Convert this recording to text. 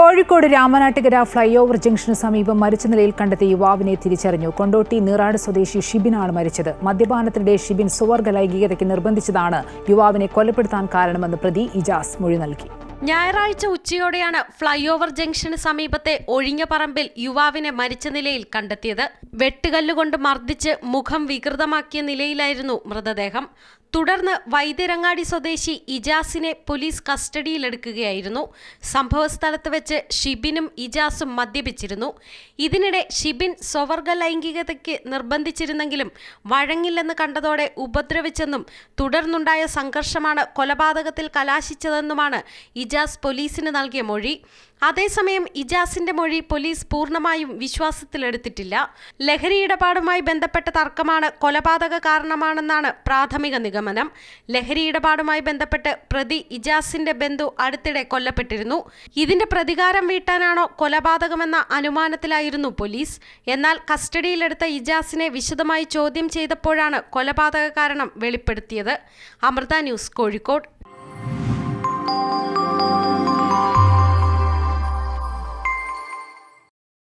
Kozhikode Ramanattukara fly over ജംഗ്ഷന് സമീപം മരിച്ച നിലയിൽ കണ്ടെത്തിയ യുവാവിനെ തിരിച്ചറിഞ്ഞു. കൊണ്ടോട്ടി നീറാട് സ്വദേശി ഷിബിനാണ് മരിച്ചത്. മദ്യപാനത്തിനിടെ ഷിബിൻ സുവർഗ ലൈംഗികതയ്ക്ക് നിർബന്ധിച്ചതാണ് യുവാവിനെ കൊലപ്പെടുത്താൻ കാരണമെന്ന് പ്രതി ഇജാസ് മൊഴി നൽകി. ഞായറാഴ്ച ഉച്ചയോടെയാണ് ഫ്ളൈ ഓവർ ജംഗ്ഷന് സമീപത്തെ ഒഴിഞ്ഞ പറമ്പിൽ യുവാവിനെ മരിച്ച നിലയിൽ കണ്ടെത്തിയത്. വെട്ടുകല്ലുകൊണ്ട് മർദ്ദിച്ച് മുഖം വികൃതമാക്കിയ നിലയിലായിരുന്നു മൃതദേഹം. തുടർന്ന് വൈദ്യരങ്ങാടി സ്വദേശി ഇജാസിനെ പോലീസ് കസ്റ്റഡിയിലെടുക്കുകയായിരുന്നു. സംഭവസ്ഥലത്ത് വെച്ച് ഷിബിനും ഇജാസും മദ്യപിച്ചിരുന്നു. ഇതിനിടെ ഷിബിൻ സ്വവർഗ ലൈംഗികതയ്ക്ക് നിർബന്ധിച്ചിരുന്നെങ്കിലും വഴങ്ങില്ലെന്ന് കണ്ടതോടെ ഉപദ്രവിച്ചെന്നും തുടർന്നുണ്ടായ സംഘർഷമാണ് കൊലപാതകത്തിൽ കലാശിച്ചതെന്നുമാണ് ഇജാസ് പോലീസിന് നൽകിയ മൊഴി. അതേസമയം ഇജാസിന്റെ മൊഴി പോലീസ് പൂർണമായും വിശ്വാസത്തിലെടുത്തിട്ടില്ല. ലഹരി ഇടപാടുമായി ബന്ധപ്പെട്ട തർക്കമാണ് കൊലപാതക കാരണമാണെന്നാണ് പ്രാഥമിക നിഗമനം. ലഹരി ഇടപാടുമായി ബന്ധപ്പെട്ട് പ്രതി ഇജാസിന്റെ ബന്ധു അടുത്തിടെ കൊല്ലപ്പെട്ടിരുന്നു. ഇതിന്റെ പ്രതികാരം വീട്ടാനാണോ കൊലപാതകമെന്ന അനുമാനത്തിലായിരുന്നു പോലീസ്. എന്നാൽ കസ്റ്റഡിയിലെടുത്ത ഇജാസിനെ വിശദമായി ചോദ്യം ചെയ്തപ്പോഴാണ് കൊലപാതക കാരണം വെളിപ്പെടുത്തിയത്. അമൃത ന്യൂസ് കോഴിക്കോട്.